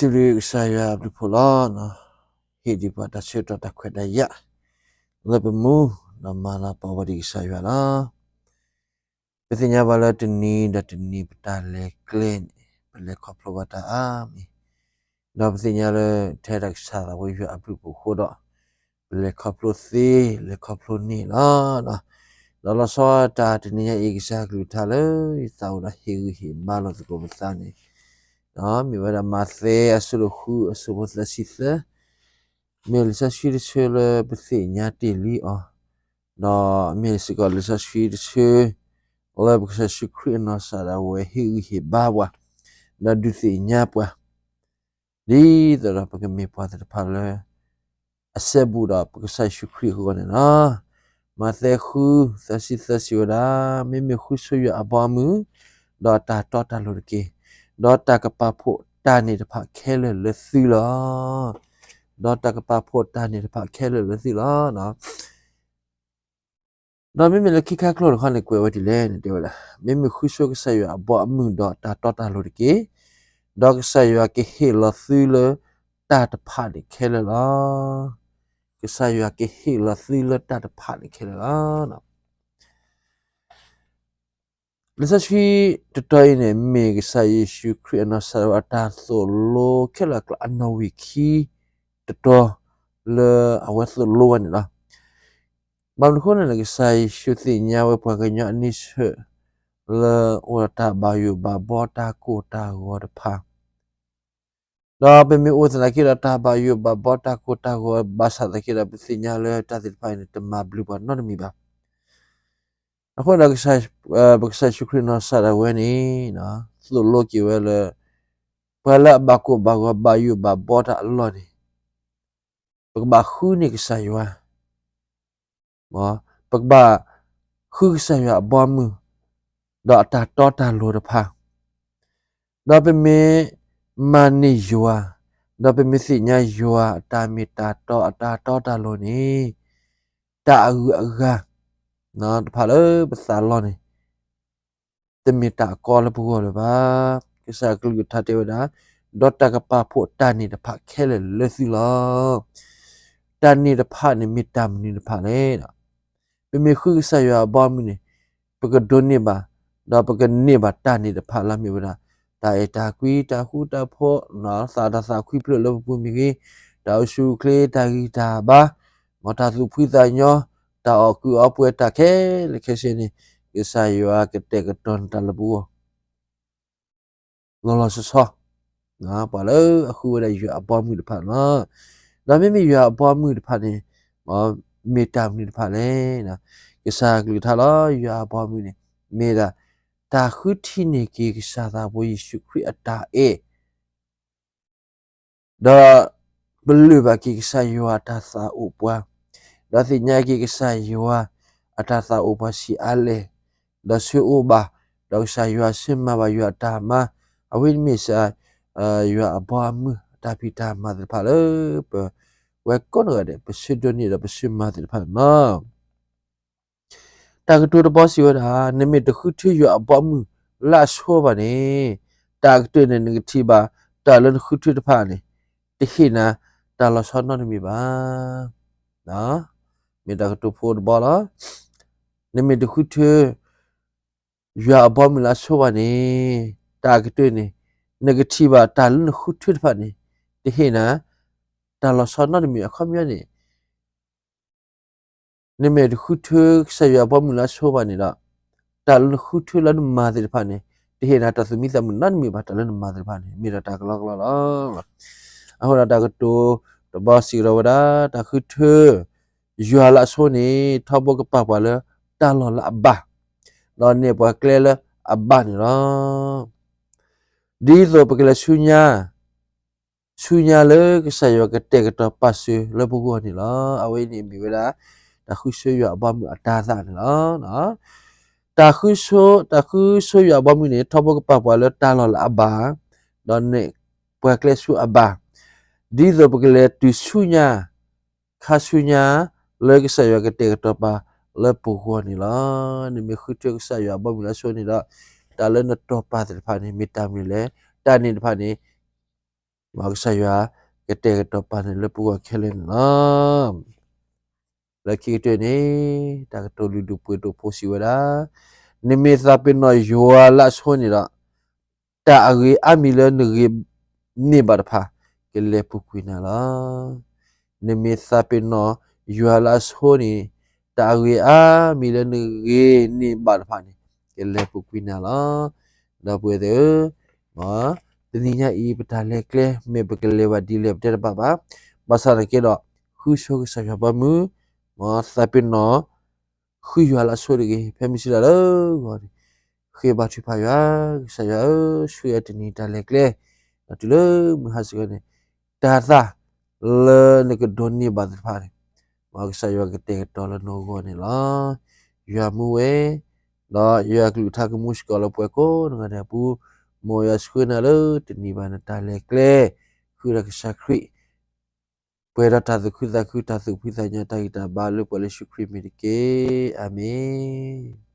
စီရီဆိုင်ရဘဖလာနာဟီဒီပါတချေတတခွေဒရလဘမူနမနာပဝဒီဆိုင်ရလာပစညာဘလာတနီဒတနီပတာလေကလင်းပလေကပလဝတာအာမီတော့ပစညာလေထဲရက်ဆာဝေရအပလူပခိုတော့လေကပလစီလေကပလနီလာနော်လောလောစောတာတနီရဲ့ဧကစားကလူထားလေစောလာဟီဟီမာလောစကိုမစနေ no mi vera mathe asulu khu asubo la sitha mi le sa shi de che le bthi nya ti li o no mi se ko le sa shi de che le bu sa shi kri no sa da we hi hi ba wa na du thi nya pwa di da ra pa ke mi pa da pa le asebu da pa ke sa shi kri ko ne na mathe khu sa si sa si da mi mi khu so ya abamu da ta to ta lo ke ဒေါ်တာကပဖို့တာနေတဖခဲလဲလစီလာဒေါ်တာကပဖို့တာနေတဖခဲလဲလစီလာနော်ဒါမင်းမလခိခါကလောခါနေကွယ်ဝတိလဲနေတယ်လားမင်းမခုရှုကဆယအဘောအမှုဒေါ်တာတော်တာလို့တကေဒေါ်ကဆယကဟေလစီလတာတဖနေခဲလဲလားကဆယကဟေလစီလတာတဖနေခဲလဲလားနော် Lisa shi tutai ne me ki sa Yeshu Christ na sa ata so lo kela kla ana wiki to le awa so lo ni la. Bam ko na ki sa Yeshu ti nya we pa ka nya ni she le o ta ba yu ba bo ta ko ta go de pa. Da be mi o ta ki ta ba yu ba bo ta ko ta go ba sa ta ki da bi si nya le ta ti pa ni te ma blu ba no mi ba. အခုတော့ဆက်ဘက်ဆက်ရှုခရနဆရာဝဲနေနော်သူလိုကီဝဲလေပလာဘကုဘဂဘယူဘဘောတာအလော်ဒီပကဘခုနိကဆာယဝမောပကဘခုဆာယဘောမှုဒေါ်တာတော်တာလိုတဖာဒေါ်ပမေမနီယွာဒေါ်ပမေစီညာယွာတာမီတာတော်အတာတော်တာလိုနေတာအူအဂါ နော်တဖာလေပစာလောနေတမီတာကောလပူကောလပါကိစ္စကလူထတဲ့ဝဒါဒေါ်တာကပါဖို့တာနေတဖာခဲလေလေစီလောတာနေတဖာနေမီတာမနီတဖာလေနော်ပမေခုဆာရဘာမနေပကဒိုနေပါတော့ပကနေပါတာနေတဖာလာမြေဝဒါတာအတာကွီတာခုတာဖို့နော်စာတာစာခွီပြလို့ပူမီကြီးတောက်ရှုကလေးတာဂီတာပါမတာစုဖွိစာညော တာအကူအပွဲတာခဲလေခဲရှင်နေကစားရွာကတဲ့ကတွန်တလဘူးလောလောဆဆငါပါလေအခုရရွာအပေါ်မှုတဖတ်နော်ဒါမင်းမရွာအပေါ်မှုတဖတ်နေမမေတာမှုတဖတ်လေနော်ကစားကလူထားလို့ရွာအပေါ်မှုနေမေတာတာခုတီနေကေကစားတာဘိုးယေရှုခရစ်အတာအေဒါဘလူဘကေကစားရွာတာစာဥပွား da si nya ki sa yua ata sa u ba si ale da su u ba da sa yua sim ma ba yua ta ma a wi mi sa yua a ba mu ta pi ta ma de pa le pe we ko no de pe si do ni da pe si ma de pa na ta ka tu da ba si wa da ne mi de khu thi yua a ba mu la so ba ne ta ka tu ne ne ti ba ta le khu thi da pa ne ti hi na ta la so no ni mi ba နော် မေတာတူဖို့ဘောလာနေမေတခုထေရွာဘောမလာဆိုပါနေတာကတွေ့နေ negative တာလနခုထွတ်ဖာနေတဟေနာတာလဆောနာမီအခမယနေနေမေတခုထေဆရွာဘောမလာဆိုပါနေတာတာလနခုထွလနမာတဲ့ဖာနေတဟေနာတသမီသမနန်မီဘာတလနမာတဲ့ဖာနေမိရတာကလကလလာအခုတာကတူတဘောစီရဝဒတာခုထေ ရွာလာဆိုနေထဘကပပလာတာလောလာဘာတော့နေပွားကလဲလာအဘာနေရောဒီဆိုပကလဆုညာဆုညာလေကဆယောကတဲ့ကတော့ပတ်ဆွေလဘကောနေလားအဝေးနေပြီလားတခုဆွေရအဘမှုအတားစားနေလားနော်တခုဆိုတခုဆွေရအဘမှုနေထဘကပပလာတာလောလာအဘာတော့နေပွားကလဲဆုအဘာဒီဆိုပကလေတူဆုညာခါဆုညာ lagi saya kete kata pa le puhu ni la ni mi khutu saya ba mi la so ni la ta le na to pa te pa ni mi ta mi le ta ni pa ni ma ka sa ya ke te ke to pa ne le pu ke le na la ki te ne ta ka to lu du pu to po si wa da ni me sa pe no yo la so ni da ta a ge a mi le ne ge ni ba da pha ke le pu ku na la ni me sa pe no yo la so ni ta ge a mi le ne ge ni ba da pha ni ke le pu ku na la da pu de ma တနည်းဤပတာလေကလေမေပကလေဝဒီလေတဲ့ဘာဘာမဆရကေတော့ခုရှိုးကဆရပါမူမသပင်နော်ခုရလာဆိုရကေဖဲမစီလာတော့ဂေါ်ခေဘာချဖာရဆရရွှေတနီတလေကလေတူလမဟာစကနေတာသာလေနကဒိုနီ ဘာဒဖာရမကဆရကတဲ့တော်လနိုဂေါ်နေလားရမှုဝဲတော့ရကလူထကမှုစကလပွဲကိုငါတဲ့ပူ mo ya skuna lo tini bana ta le kle khu ra ksa khri pwe ra ta zu khu za khu ta su phi sa nya ta ita ba lo pwe le shukri mi ke amen